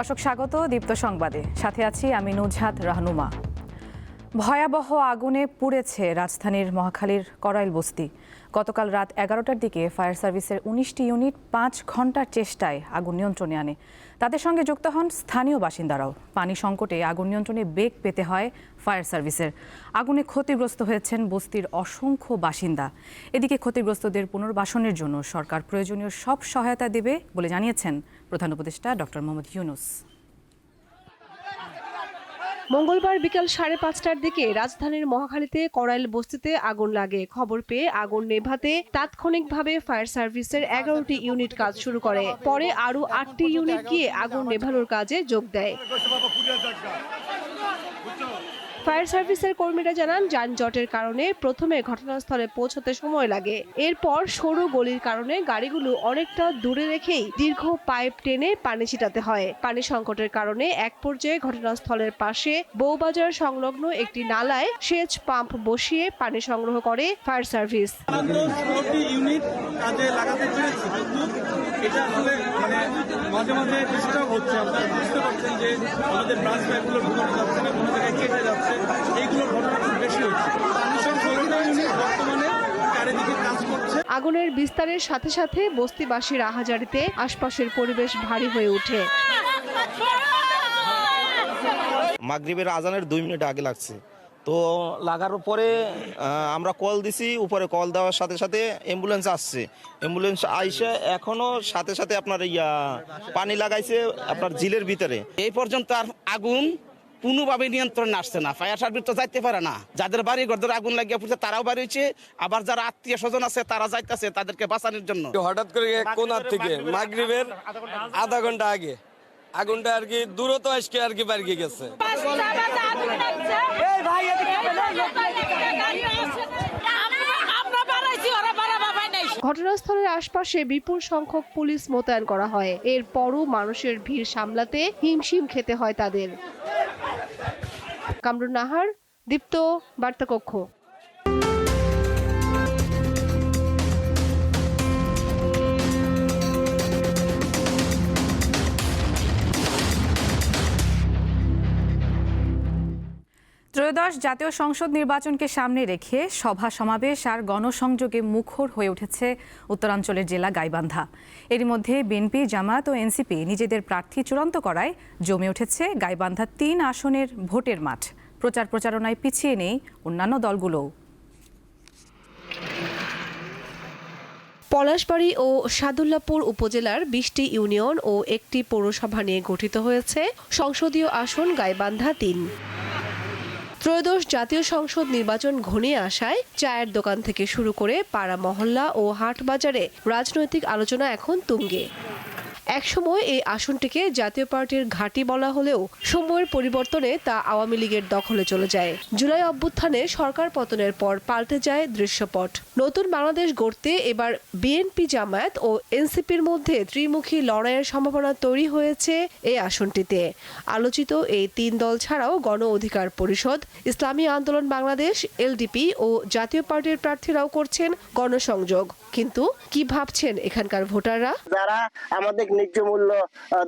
দর্শক, স্বাগত দীপ্ত সংবাদে। সাথে আছি আমি নুজহাত রাহনুমা। ভয়াবহ আগুনে পুড়েছে রাজধানীর মহাখালীর করাইল বস্তি। গতকাল রাত এগারোটার দিকে ফায়ার সার্ভিসের উনিশটি ইউনিট পাঁচ ঘণ্টার চেষ্টায় আগুন নিয়ন্ত্রণে আনে। তাদের সঙ্গে যুক্ত হন স্থানীয় বাসিন্দারাও। পানি সংকটে আগুন নিয়ন্ত্রণে বেগ পেতে হয় ফায়ার সার্ভিসের। আগুনে ক্ষতিগ্রস্ত হয়েছেন বস্তির অসংখ্য বাসিন্দা। এদিকে ক্ষতিগ্রস্তদের পুনর্বাসনের জন্য সরকার প্রয়োজনীয় সব সহায়তা দেবে বলে জানিয়েছেন প্রধান উপদেষ্টা ডক্টর মোহাম্মদ ইউনুস। মঙ্গলবার বিকাল সাড়ে পাঁচটার দিকে রাজধানীর মহাখালীতে করাইল বস্তিতে আগুন লাগে। খবর পেয়ে আগুন নেভাতে তাৎক্ষণিকভাবে ফায়ার সার্ভিসের এগারোটি ইউনিট কাজ শুরু করে। পরে আরও আটটি ইউনিট গিয়ে আগুন নেভানোর কাজে যোগ দেয়। ফায়ার সার্ভিসের কর্মীরা জানান, যানজটের কারণে প্রথমে ঘটনাস্থলে পৌঁছতে সময় লাগে। এরপর সরু গলির কারণে গাড়িগুলো অনেকটা দূরে রেখেই দীর্ঘ পাইপ টেনে পানি ছিটাতে হয়। পানি সংকটের কারণে এক পর্যায়ে ঘটনাস্থলের পাশে বৌবাজার সংলগ্ন একটি নালায় সেচ পাম্প বসিয়ে পানি সংগ্রহ করে ফায়ার সার্ভিস। ইউনিট লাগাতে পেরেছি এটা মাঝে মাঝে ডিস্টার্ব হচ্ছে আপনারা বুঝতে পারছেন যে আমাদের ব্রাঞ্চ পাইপগুলো ঢুকানো যাচ্ছে না কোনো জায়গায় কেটে যাচ্ছে এইগুলোর ঘটনা খুব বেশি হচ্ছে। মিশন ষোলোটা বর্তমানে চারিদিকে কাজ করছে। আগুনের বিস্তারের সাথে সাথে বস্তিবাসীর আহাজারিতে আশপাশের পরিবেশ ভারী হয়ে ওঠে। মাগরিবের আজানের দুই মিনিট আগে লাগছে। তো লাগার পরে আমরা কল দিছি উপরে কল দেওয়ার সাথে সাথে অ্যাম্বুলেন্স আসছে। অ্যাম্বুলেন্স আইসে এখনও সাথে সাথে আপনার ইয়া পানি লাগাইছে আপনার ঝিলের ভিতরে। এই পর্যন্ত আর আগুন কোনোভাবে নিয়ন্ত্রণে আসছে না। ফায়ার সার্ভিস তো যাইতে পারে না। যাদের বাড়ি ঘরদের আগুন লাগিয়ে পড়ছে তারাও বাড়ি হয়েছে। আবার যারা আত্মীয় স্বজন আছে তারা যাইতেছে তাদেরকে বাঁচানোর জন্য। হঠাৎ করে কোনার থেকে মাগরিবের আধা ঘণ্টা আগে। আগুনটা আর কি দূরত আজকে আর কি বাড়ি গেছে। ঘটনাস্থলের আশপাশে বিপুল সংখ্যক পুলিশ মোতায়েন করা হয় এরপরও মানুষের ভিড় সামলাতে হিমশিম খেতে হয় তাদের কামরুন নাহার দীপ্ত বার্তা ত্রয়োদশ জাতীয় সংসদ নির্বাচনকে সামনে রেখে সভা সমাবেশ আর গণসংযোগে মুখর হয়ে উঠেছে উত্তরাঞ্চলের জেলা গাইবান্ধা। এরই মধ্যে বিএনপি জামাত ও এনসিপি নিজেদের প্রার্থী চূড়ান্ত করায় জমে উঠেছে গাইবান্ধা তিন আসনের ভোটের মাঠ। প্রচার প্রচারণায় পিছিয়ে নেই অন্যান্য দলগুলোও। পলাশবাড়ি ও সাদুল্লাপুর উপজেলার বিশটি ইউনিয়ন ও একটি পৌরসভা নিয়ে গঠিত হয়েছে সংসদীয় আসন গাইবান্ধা তিন। ত্রয়োদশ জাতীয় সংসদ নির্বাচন ঘনিয়ে আসায় চায়ের দোকান থেকে শুরু করে পাড়া মহল্লা ও হাট বাজারে রাজনৈতিক আলোচনা এখন তুঙ্গে। একসময় এই আসনটিকে জাতীয় পার্টির ঘাঁটি বলা হলেও সময়ের পরিবর্তনে তা আওয়ামী লীগের দখলে চলে যায়। জুলাই অভ্যুত্থানে সরকার পতনের পর পাল্টে যায় দৃশ্যপট। নতুন বাংলাদেশ গড়তে এবার বিএনপি জামায়াত ও এনসিপির মধ্যে ত্রিমুখী লড়াইয়ের সম্ভাবনা তৈরি হয়েছে এই আসনটিতে। আলোচিত এই তিন দল ছাড়াও গণ অধিকার পরিষদ, ইসলামী আন্দোলন বাংলাদেশ এলডিপি ও জাতীয় পার্টির প্রার্থীরাও করছেন গণসংযোগ। কিন্তু কি ভাবছেন এখানকার ভোটাররা? যারা আমাদের ন্যায্য মূল্য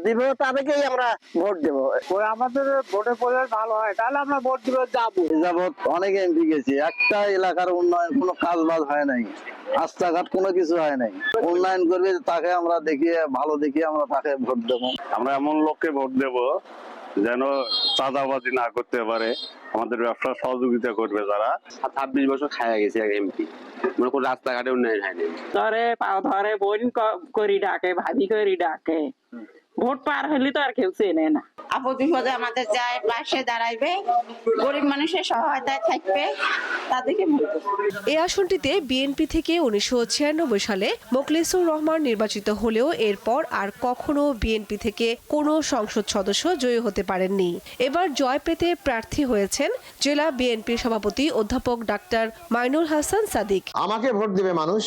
দিবে তাদেরকেই আমরা ভোট দেব। ওই আমাদের ভোটের পরিবেশ ভালো হয় তাহলে আমরা ভোট দিব যাব। যাবৎ অনেক এমপি গেছি একটা এলাকার উন্নয়ন কোনো কাজ বাজ হয় নাই রাস্তাঘাট কোনো কিছু হয় নাই। উন্নয়ন করবে তাকে আমরা দেখিয়ে ভালো দেখিয়ে আমরা তাকে ভোট দেবো। আমরা এমন লোককে ভোট দেব যেন চাঁদাবাজি না করতে পারে আমাদের ব্যবসা সহযোগিতা করবে যারা ছাব্বিশ বছর খায়া গেছে এমপি মনে করো রাস্তাঘাটে উন্নয়ন হয়নি ধরে পাও ধরে বোন করি ডাকে ভাবি করি ডাকে। ভোট পার হইলে তো আর কেউ চেনে না। আপদ বিপদে আমাদের যায় পাশে দাঁড়াইবে গরিব মানুষের সহায়তায় থাকবে তাদেরকে এই আসনটিতে বিএনপি থেকে উনিশশো ছিয়ানব্বই সালে মোখলেসুর রহমান নির্বাচিত হলেও এরপর আর কখনো বিএনপি থেকে কোনো সংসদ সদস্য জয়ী হতে পারেননি। এবার জয় পেতে প্রার্থী হয়েছেন জেলা বিএনপির সভাপতি অধ্যাপক ডাক্তার মাইনুল হাসান সাদিক। আমাকে ভোট দিবে মানুষ।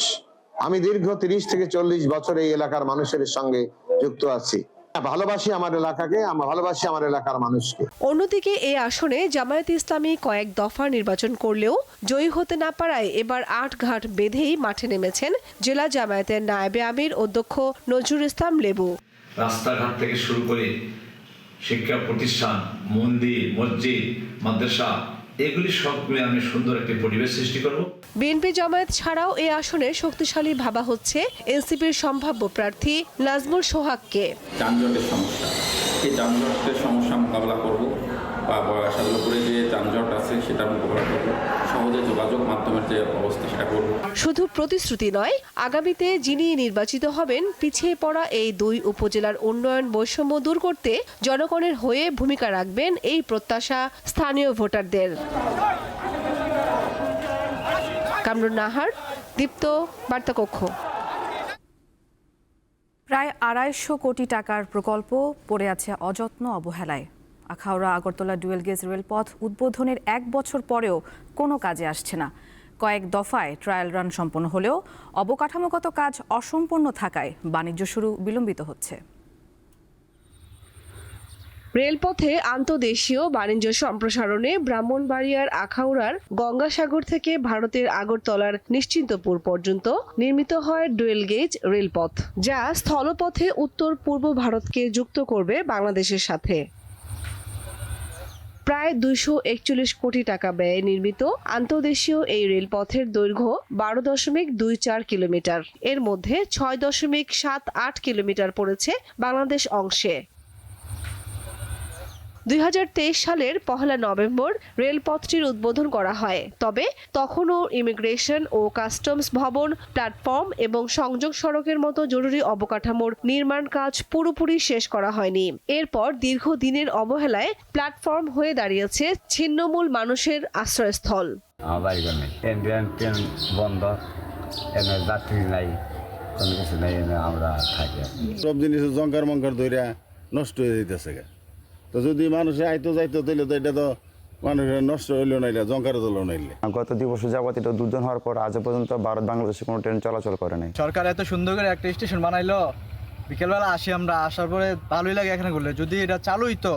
আমি দীর্ঘ তিরিশ থেকে চল্লিশ বছর এই এলাকার মানুষের সঙ্গে যুক্ত আছি। ভালোবাসি আমার এলাকাকে আমার ভালোবাসি আমার এলাকার মানুষকে। অন্যদিকে এই আসনে জামায়াত ইসলামী কয়েক দফা নির্বাচন করলেও জয়ী হতে না পারায় এবার আট ঘাট বেঁধেই মাঠে নেমেছেন জেলা জামায়াতের নায়েবে আমির অধ্যক্ষ নজরুল ইসলাম লেবু। রাস্তাঘাট থেকে শুরু করে শিক্ষা প্রতিষ্ঠান মন্দির মসজিদ মাদ্রাসা এগুলি সব মিলে আমি সুন্দর একটি পরিবেশ সৃষ্টি করব। বিএনপি জামায়াত ছাড়াও এই আসনে শক্তিশালী ভাবা হচ্ছে এনসিপির সম্ভাব্য প্রার্থী নাজমুল সোহাগকে। যানজটের সমস্যা। এই যানজটের সমস্যা মোকাবেলা করব বা বয়সাগুলোপুরে যে যানজট আছে সেটা মোকাবেলা করব। সহজে যোগাযোগ মাধ্যমের যে অবস্থা শুধু প্রতিশ্রুতি নয়, আগামীতে যিনি নির্বাচিত হবেন, পিছিয়ে পড়া এই দুই উপজেলার উন্নয়ন বৈষম্য দূর করতে জনগণের হয়ে ভূমিকা রাখবেন এই প্রত্যাশা স্থানীয় ভোটারদের। কামরুন নাহার, দীপ্ত বার্তাকক্ষ। প্রায় আড়াইশো কোটি টাকার প্রকল্প পড়ে আছে অযত্ন অবহেলায়। আখাউড়া আগরতলা ডুয়েল গেজ রেলপথ উদ্বোধনের এক বছর পরেও কোনো কাজে আসছে না। কয়েক দফায় ট্রায়াল রান সম্পন্ন হলেও অবকাঠামোগত কাজ অসম্পূর্ণ থাকায় বাণিজ্য শুরু বিলম্বিত হচ্ছে। রেলপথে আন্তদেশীয় বাণিজ্য সম্প্রসারণে ব্রাহ্মণবাড়িয়ার আখাউড়ার গঙ্গাসাগর থেকে ভারতের আগরতলার নিশ্চিন্তপুর পর্যন্ত নির্মিত হয় ডুয়েল গেজ রেলপথ, যা স্থলপথে উত্তর পূর্ব ভারতকে যুক্ত করবে বাংলাদেশের সাথে। প্রায় দুইশো একচল্লিশ কোটি টাকা ব্যয়ে নির্মিত আন্তর্দেশীয় এই রেলপথের দৈর্ঘ্য বারো দশমিক দুই চার কিলোমিটার। এর মধ্যে ছয় দশমিক সাত আট কিলোমিটার পড়েছে বাংলাদেশ অংশে। দুই হাজার তেইশ সালের পহেলা নভেম্বর রেলপথটির উদ্বোধন করা হয়। তবে তখনও ইমিগ্রেশন ও কাস্টমস ভবন প্ল্যাটফর্ম এবং সংযোগ সড়কের মতো জরুরি অবকাঠামোর নির্মাণ কাজ পুরোপুরি শেষ করা হয়নি। এরপর দীর্ঘদিনের অবহেলায় প্ল্যাটফর্ম হয়ে দাঁড়িয়েছে ছিন্নমূল মানুষের আশ্রয়স্থল। আমার বাড়ি ট্রেন ট্রেন ট্রেন বন্ধ। যাত্রী নাই কোনো কিছু নেই আমরা থাকি। সব জিনিস জঙ্কার মঙ্কার ধরে নষ্ট হয়ে যেতেছে গা। তো যদি মানুষে আইতো যাইতো তাহলে তো এটা তো মানুষের নষ্ট হইল নাইলে জঙ্কার তোলো নাইলে। গত দুই বছর যাবত এটা দুর্দিন হওয়ার পর আজ পর্যন্ত ভারত বাংলাদেশে কোনো ট্রেন চলাচল করে নাই। সরকার এত সুন্দর করে একটা স্টেশন বানাইলো বিকেলবেলা আসি আমরা আসার পরে ভালোই লাগে এখানে ঘুরলে। যদি এটা চালু হইতো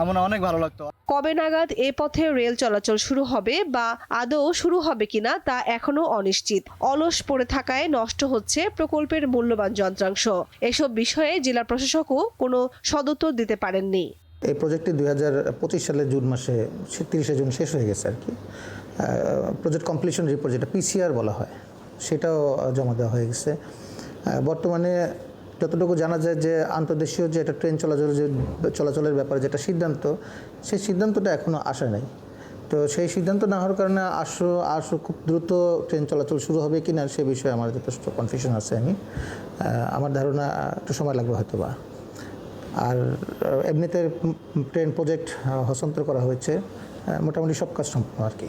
আমার অনেক ভালো লাগতো। কবে নাগাদ এ পথে রেল চলাচল শুরু হবে বা আদৌ শুরু হবে কিনা তা এখনও অনিশ্চিত। অলস পড়ে থাকায় নষ্ট হচ্ছে প্রকল্পের মূল্যবান যন্ত্রাংশ। এসব বিষয়ে জেলা প্রশাসকও কোনো সদুত্তর দিতে পারেননি। এই প্রজেক্টটি দুই হাজার পঁচিশ সালের জুন মাসে তিরিশে জুন শেষ হয়ে গেছে আর কি। প্রজেক্ট কমপ্লিশন রিপোর্ট যেটা পিসিআর বলা হয়, সেটাও জমা দেওয়া হয়ে গেছে। বর্তমানে যতটুকু জানা যায় যে আন্তর্দেশীয় যে একটা ট্রেন চলাচল যে, চলাচলের ব্যাপারে যেটা সিদ্ধান্ত, সেই সিদ্ধান্তটা এখনও আসে নাই। তো সেই সিদ্ধান্ত না হওয়ার কারণে আসো আসো, খুব দ্রুত ট্রেন চলাচল শুরু হবে কি না সে বিষয়ে আমার যথেষ্ট কনফিউশন আছে আমি। আমার ধারণা একটু সময় লাগবে হয়তো বা আর এমনিতে ট্রেন প্রজেক্ট হস্তান্তর করা হয়েছে মোটামুটি সব কাজ সম্পূর্ণ আর কি।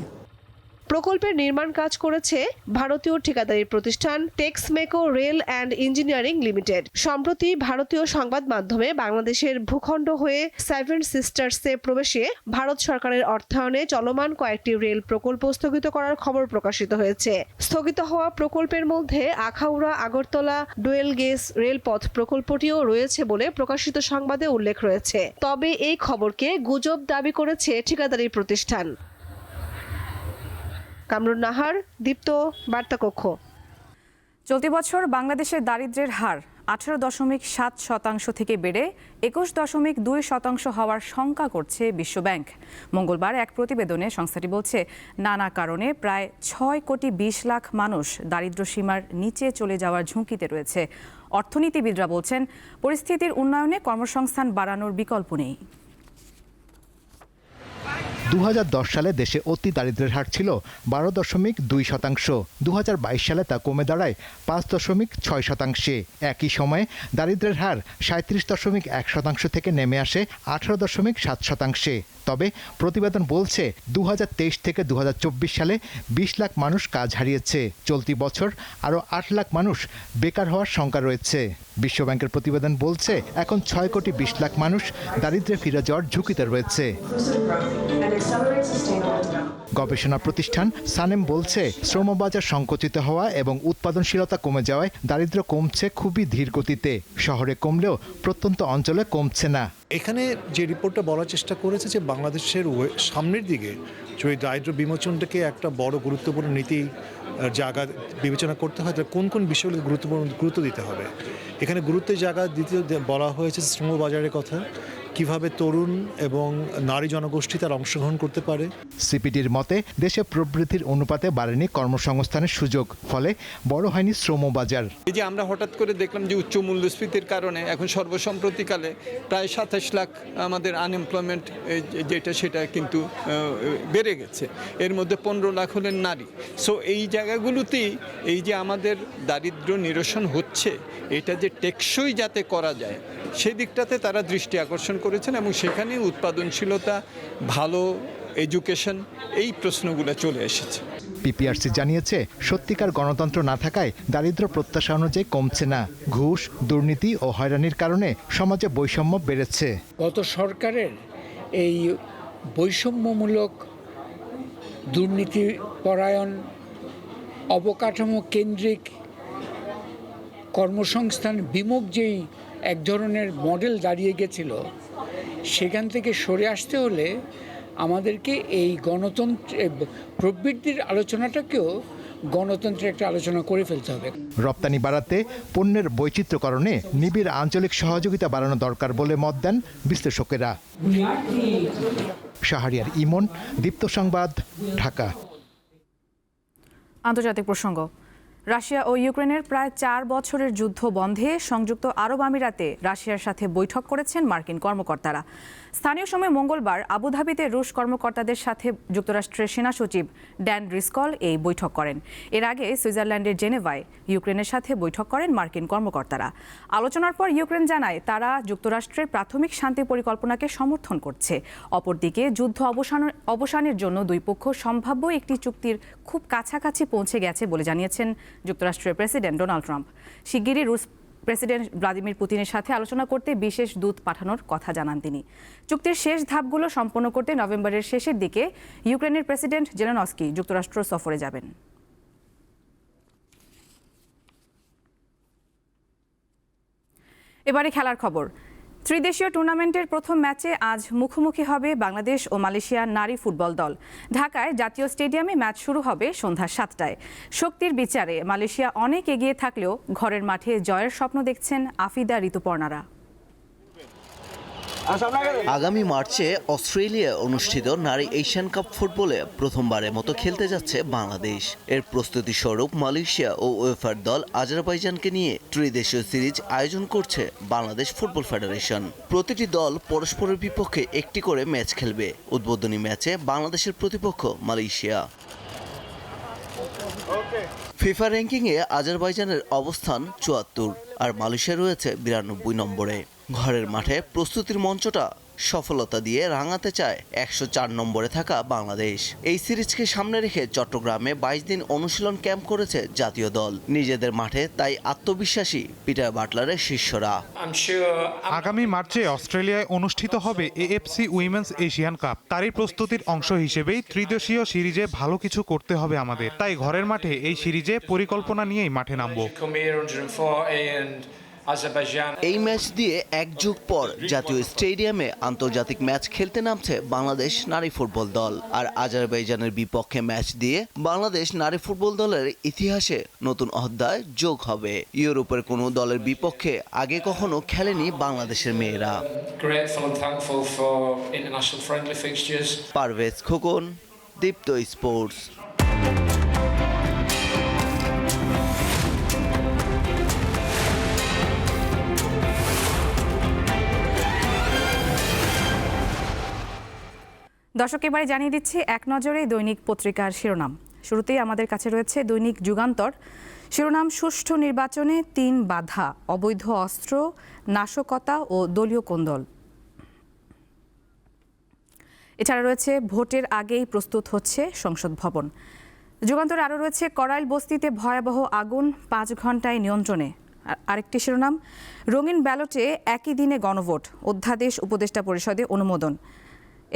প্রকল্পের নির্মাণ কাজ করেছে ভারতীয় ঠিকাদারি প্রতিষ্ঠান Texmaco rail and engineering limited. সম্প্রতি ভারতীয় সংবাদ মাধ্যমে বাংলাদেশের ভূখণ্ড হয়ে সেভেন সিস্টার্সে প্রবেশে ভারত সরকারের অর্থায়নে চলমান কয়েকটি রেল প্রকল্প স্থগিত করার খবর প্রকাশিত হয়েছে। স্থগিত হওয়া প্রকল্পের মধ্যে আখাউড়া, আগরতলা ডুয়েল গেস রেলপথ প্রকল্পটিও রয়েছে বলে প্রকাশিত সংবাদে উল্লেখ রয়েছে। তবে এই খবরকে গুজব দাবি করেছে ঠিকাদারি প্রতিষ্ঠান। কামরুন নাহার, দীপ্ত বার্তাকক্ষ। চলতি বছর বাংলাদেশের দারিদ্র্যের হার আঠারো দশমিক সাত শতাংশ থেকে বেড়ে একুশ দশমিক দুই শতাংশ হওয়ার শঙ্কা করছে বিশ্বব্যাংক। মঙ্গলবার এক প্রতিবেদনে সংস্থাটি বলছে, নানা কারণে প্রায় ছয় কোটি বিশ লাখ মানুষ দারিদ্র্য সীমার নিচে চলে যাওয়ার ঝুঁকিতে রয়েছে। অর্থনীতিবিদরা বলছেন, পরিস্থিতির উন্নয়নে কর্মসংস্থান বাড়ানোর বিকল্প নেই। দু হাজার দশ সালে দেশে অতি দারিদ্র্যের হার ছিল বারো দশমিক দুই শতাংশ। দু হাজার বাইশ সালে তা কমে দাঁড়ায় পাঁচ দশমিক ছয় শতাংশে। একই সময়ে দারিদ্র্যের হার সাঁত্রিশ দশমিক এক শতাংশ থেকে নেমে আসে আঠারো দশমিক সাত শতাংশে। তবে প্রতিবেদন বলছে দু হাজার তেইশ থেকে দু হাজার চব্বিশ সালে বিশ লাখ মানুষ কাজ হারিয়েছে। চলতি বছর আরও আট লাখ মানুষ বেকার হওয়ার শঙ্কা রয়েছে। বিশ্বব্যাংকের প্রতিবেদন বলছে এখন ছয় কোটি বিশ লাখ মানুষ দারিদ্র্যে ফিরে যাওয়ার ঝুঁকিতে রয়েছে। গবেষণা প্রতিষ্ঠান সানেম বলছে শ্রমবাজার সংকুচিত হওয়া এবং উৎপাদনশীলতা কমে যাওয়ায় দারিদ্র্য কমছে খুবই ধীর গতিতে। শহরে কমলেও প্রত্যন্ত অঞ্চলে কমছে না। এখানে যে রিপোর্টটা বলার চেষ্টা করেছে যে বাংলাদেশের সামনের দিকে যদি দারিদ্র বিমোচনটাকে একটা বড় গুরুত্বপূর্ণ নীতি জায়গা বিবেচনা করতে হয় তাহলে কোন কোন বিষয়গুলো গুরুত্বপূর্ণ গুরুত্ব দিতে হবে? এখানে গুরুত্বের জায়গা দিতে বলা হয়েছে শ্রমবাজারের কথা। কীভাবে তরুণ এবং নারী জনগোষ্ঠী তার অংশগ্রহণ করতে পারে? সিপিডির মতে দেশে প্রবৃদ্ধির অনুপাতে বাড়েনি কর্মসংস্থানের সুযোগ ফলে বড় হয়নি শ্রম বাজার। এই যে আমরা হঠাৎ করে দেখলাম যে উচ্চ মূল্যস্ফীতির কারণে এখন সর্বসম্প্রতিকালে প্রায় সাতাশ লাখ আমাদের আনএমপ্লয়মেন্ট যেটা সেটা কিন্তু বেড়ে গেছে। এর মধ্যে পনেরো লাখ হলেন নারী। সো এই জায়গাগুলোতেই এই যে আমাদের দারিদ্র্য নিরসন হচ্ছে এটা যে টেকসই যাতে করা যায় সেই দিকটাতে তারা দৃষ্টি আকর্ষণ করেছেন এবং সেখানে উৎপাদনশীলতা ভালো এডুকেশন এই প্রশ্নগুলো চলে এসেছে। পিপিআরসি জানিয়েছে সত্যিকার গণতন্ত্র না থাকায় দারিদ্র প্রত্যাশা অনুযায়ী কমছে না। ঘুষ দুর্নীতি ও হয়রানির কারণে সমাজে বৈষম্য বেড়েছে। গত সরকারের এই বৈষম্যমূলক দুর্নীতি পরায়ণ অবকাঠামো কেন্দ্রিক কর্মসংস্থান বিমুখ যেই এক ধরনের মডেল দাঁড়িয়ে গেছিল সেখান থেকে সরে আসতে হলে আমাদেরকে এই গণতন্ত্র প্রবৃত্তির আলোচনাটাকেও গণতন্ত্রের একটা আলোচনা করে ফেলতে হবে। রপ্তানি বাড়াতে পণ্যের বৈচিত্র্যকরণে নিবিড় আঞ্চলিক সহযোগিতা বাড়ানো দরকার বলে মত দেন বিশ্লেষকেরা। শাহরিয়ার ইমন দীপ্ত সংবাদ ঢাকা। আন্তর্জাতিক প্রসঙ্গ। রাশিয়া ও ইউক্রেনের প্রায় চার বছরের যুদ্ধ বন্ধে সংযুক্ত আরব আমিরাতে রাশিয়ার সাথে বৈঠক করেছেন মার্কিন কর্মকর্তারা। স্থানীয় সময় মঙ্গলবার আবুধাবিতে রুশ কর্মকর্তাদের সাথে যুক্তরাষ্ট্রের সেনা সচিব ড্যান রিসকল এই বৈঠক করেন। এর আগে সুইজারল্যান্ডের জেনেভায় ইউক্রেনের সাথে বৈঠক করেন মার্কিন কর্মকর্তারা। আলোচনার পর ইউক্রেন জানায়, তারা যুক্তরাষ্ট্রের প্রাথমিক শান্তি পরিকল্পনাকে সমর্থন করছে। অপরদিকে যুদ্ধ অবসান, অবসানের জন্য দুই পক্ষ সম্ভাব্য একটি চুক্তির খুব কাছাকাছি পৌঁছে গেছে বলে জানিয়েছেন যুক্তরাষ্ট্রের প্রেসিডেন্ট ডোনাল্ড ট্রাম্প। শিগগিরই রুশ প্রেসিডেন্ট ভ্লাদিমির পুতিনের সাথে আলোচনা করতে বিশেষ দূত পাঠানোর কথা জানান তিনি। চুক্তির শেষ ধাপগুলো সম্পন্ন করতে নভেম্বরের শেষের দিকে ইউক্রেনের প্রেসিডেন্ট জেলেনস্কি যুক্তরাষ্ট্র সফরে যাবেন। এবারে খেলার খবর। ত্রিদেশীয় টুর্নামেন্টের প্রথম ম্যাচে আজ মুখোমুখি হবে বাংলাদেশ ও মালয়েশিয়া নারী ফুটবল দল। ঢাকায় জাতীয় স্টেডিয়ামে ম্যাচ শুরু হবে সন্ধ্যা সাতটায়। শক্তির বিচারে মালয়েশিয়া অনেক এগিয়ে থাকলেও ঘরের মাঠে জয়ের স্বপ্ন দেখছেন আফিদা ঋতুপর্ণারা। আগামী মার্চে অস্ট্রেলিয়া অনুষ্ঠিত নারী এশিয়ান কাপ ফুটবলে প্রথমবারের মতো খেলতে যাচ্ছে বাংলাদেশ। এর প্রস্তুতি স্বরূপ মালয়েশিয়া ও ওয়েফার দল আজারবাইজানকে নিয়ে ত্রিদেশীয় সিরিজ আয়োজন করছে বাংলাদেশ ফুটবল ফেডারেশন। প্রতিটি দল পরস্পরের বিপক্ষে একটি করে ম্যাচ খেলবে। উদ্বোধনী ম্যাচে বাংলাদেশের প্রতিপক্ষ মালয়েশিয়া। ফিফা র্যাঙ্কিংয়ে আজারবাইজানের অবস্থান চুয়াত্তর আর মালয়েশিয়া রয়েছে বিরানব্বই নম্বরে। ঘরের মাঠে প্রস্তুতির মঞ্চটা সফলতা দিয়ে রাঙাতে চায় একশো চার নম্বরে থাকা বাংলাদেশ। এই সিরিজকে সামনে রেখে চট্টগ্রামে বাইশ দিন অনুশীলন ক্যাম্প করেছে জাতীয় দল। নিজেদের মাঠে তাই আত্মবিশ্বাসী পিটার বাটলারের শিষ্যরা। আগামী মার্চে অস্ট্রেলিয়ায় অনুষ্ঠিত হবে এএফসি উইমেন্স এশিয়ান কাপ তারই প্রস্তুতির অংশ হিসেবেই ত্রিদেশীয় সিরিজে ভালো কিছু করতে হবে আমাদের। তাই ঘরের মাঠে এই সিরিজে পরিকল্পনা নিয়েই মাঠে নামবো। এই ম্যাচ দিয়ে এক যুগ পর জাতীয় স্টেডিয়ামে আন্তর্জাতিক ম্যাচ খেলতে নামছে বাংলাদেশ নারী ফুটবল দল। আর আজারবাইজানের বিপক্ষে ম্যাচ দিয়ে বাংলাদেশ নারী ফুটবল দলের ইতিহাসে নতুন অধ্যায় যোগ হবে। ইউরোপের কোনো দলের বিপক্ষে আগে কখনো খেলেনি বাংলাদেশের মেয়েরা। পারভেজ খোকন দীপ্ত স্পোর্টস। দর্শক, এবারে জানিয়ে দিচ্ছি এক নজরে দৈনিক পত্রিকার শিরোনাম। শুরুতেই আমাদের কাছে রয়েছে দৈনিক যুগান্তর। শিরোনাম, সুষ্ঠু নির্বাচনে তিন বাধা, অবৈধ অস্ত্র, নাশকতা ও দলীয় কোন্দল। এছাড়া রয়েছে, ভোটের আগেই প্রস্তুত হচ্ছে সংসদ ভবন। যুগান্তর আরও রয়েছে, করাইল বস্তিতে ভয়াবহ আগুন পাঁচ ঘন্টায় নিয়ন্ত্রণে। আরেকটি শিরোনাম, রঙিন ব্যালটে একই দিনে গণভোট, অধ্যাদেশ উপদেষ্টা পরিষদে অনুমোদন।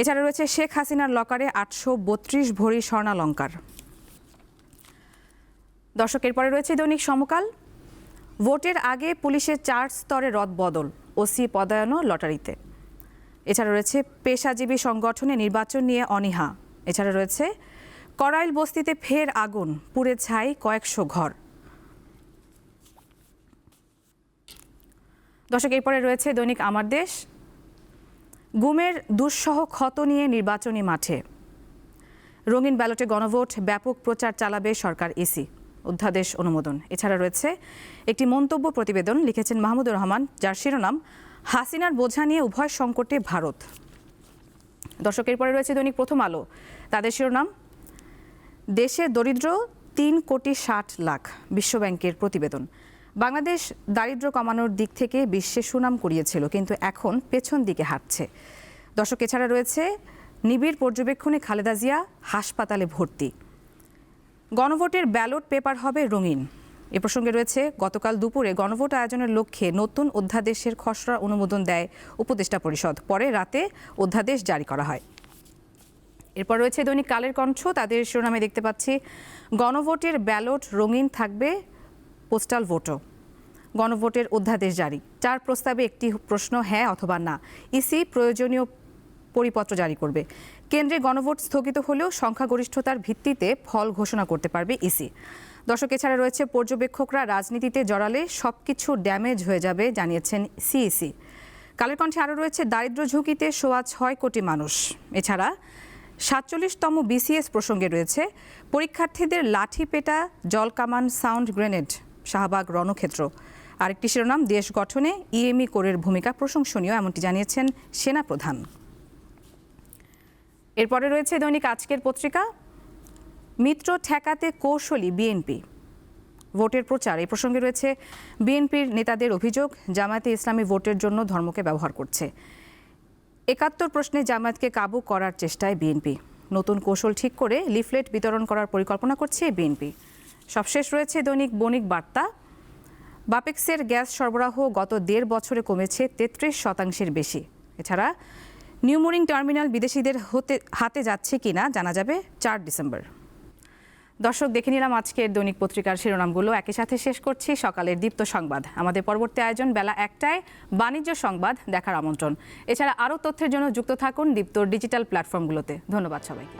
এছাড়া রয়েছে শেখ হাসিনার লকারে আটশো বত্রিশ ভরি স্বর্ণালঙ্কার। দর্শক পরে রয়েছে দৈনিক সমকাল। ভোটের আগে পুলিশের চার স্তরে রদ বদল, ওসি পদায়নও লটারিতে। এছাড়া রয়েছে পেশাজীবী সংগঠনে নির্বাচন নিয়ে অনীহা। এছাড়া রয়েছে করাইল বস্তিতে ফের আগুন, পুড়ে ছাই কয়েকশো ঘর। দর্শক, এরপরে রয়েছে দৈনিক আমার দেশ। গুমের দুঃসহ ক্ষত নিয়ে নির্বাচনী মাঠে। রঙিন ব্যালটে গণভোট, ব্যাপক প্রচার চালাবে সরকার ইসি। অধ্যাদেশ অনুমোদন। এছাড়া রয়েছে একটি মন্তব্য প্রতিবেদন, লিখেছেন মাহমুদুর রহমান, যার শিরোনাম, হাসিনার বোঝা নিয়ে উভয় সংকটে ভারত। দর্শকের পরে রয়েছে দৈনিক প্রথম আলো। তাদের শিরোনাম, দেশে দরিদ্র তিন কোটি ষাট লাখ বিশ্বব্যাংকের প্রতিবেদন। বাংলাদেশ দারিদ্র্য কমানোর দিক থেকে বিশ্বে সুনাম কুড়িয়েছিল, কিন্তু এখন পেছন দিকে হাঁটছে। দর্শক, এছাড়া রয়েছে নিবিড় পর্যবেক্ষণে খালেদা জিয়া হাসপাতালে ভর্তি। গণভোটের ব্যালট পেপার হবে রঙিন। এ প্রসঙ্গে রয়েছে, গতকাল দুপুরে গণভোট আয়োজনের লক্ষ্যে নতুন অধ্যাদেশের খসড়া অনুমোদন দেয় উপদেষ্টা পরিষদ। পরে রাতে অধ্যাদেশ জারি করা হয়। এরপর রয়েছে দৈনিক কালের কণ্ঠ। তাদের শিরোনামে দেখতে পাচ্ছি, গণভোটের ব্যালট রঙিন থাকবে পোস্টাল ভোটও। গণভোটের অধ্যাদেশ জারি। চার প্রস্তাবে একটি প্রশ্ন হ্যাঁ অথবা না। ইসি প্রয়োজনীয় পরিপত্র জারি করবে। কেন্দ্রে গণভোট স্থগিত হলেও সংখ্যাগরিষ্ঠতার ভিত্তিতে ফল ঘোষণা করতে পারবে ইসি। দর্শক, এছাড়া রয়েছে পর্যবেক্ষকরা রাজনীতিতে জড়ালে সব কিছু ড্যামেজ হয়ে যাবে, জানিয়েছেন সিইসি। কালের কণ্ঠে আরও রয়েছে দারিদ্র্য ঝুঁকিতে সোয়া ছয় কোটি মানুষ। এছাড়া সাতচল্লিশতম বিসিএস প্রসঙ্গে রয়েছে, পরীক্ষার্থীদের লাঠি পেটা, জল কামান, সাউন্ড গ্রেনেড শাহবাগ রণক্ষেত্র। আরেকটি শিরোনাম, দেশ গঠনে ইএমই কোরের ভূমিকা প্রশংসনীয়, এমনটি জানিয়েছেন সেনাপ্রধান। এরপরে রয়েছে দৈনিক আজকের পত্রিকা, মিত্র ঠেকাতে কৌশলী বিএনপি। ভোটের প্রচার এই প্রসঙ্গে রয়েছে বিএনপির নেতাদের অভিযোগ, জামায়াতে ইসলামী ভোটের জন্য ধর্মকে ব্যবহার করছে। একাত্তর প্রশ্নে জামায়াতকে কাবু করার চেষ্টায় বিএনপি। নতুন কৌশল ঠিক করে লিফলেট বিতরণ করার পরিকল্পনা করছে বিএনপি। সবশেষ রয়েছে দৈনিক বণিক বার্তা। বাপেক্সের গ্যাস সরবরাহ গত দেড় বছরে কমেছে তেত্রিশ শতাংশের বেশি। এছাড়া নিউমোরিং টার্মিনাল বিদেশিদের হতে, হাতে যাচ্ছে কিনা জানা যাবে চার ডিসেম্বর। দর্শক, দেখে নিলাম আজকের দৈনিক পত্রিকার শিরোনামগুলো। একই সাথে শেষ করছি সকালের দীপ্ত সংবাদ। আমাদের পরবর্তী আয়োজন বেলা একটায় বাণিজ্য সংবাদ দেখার আমন্ত্রণ। এছাড়া আরও তথ্যের জন্য যুক্ত থাকুন দীপ্তর ডিজিটাল প্ল্যাটফর্মগুলোতে। ধন্যবাদ সবাইকে।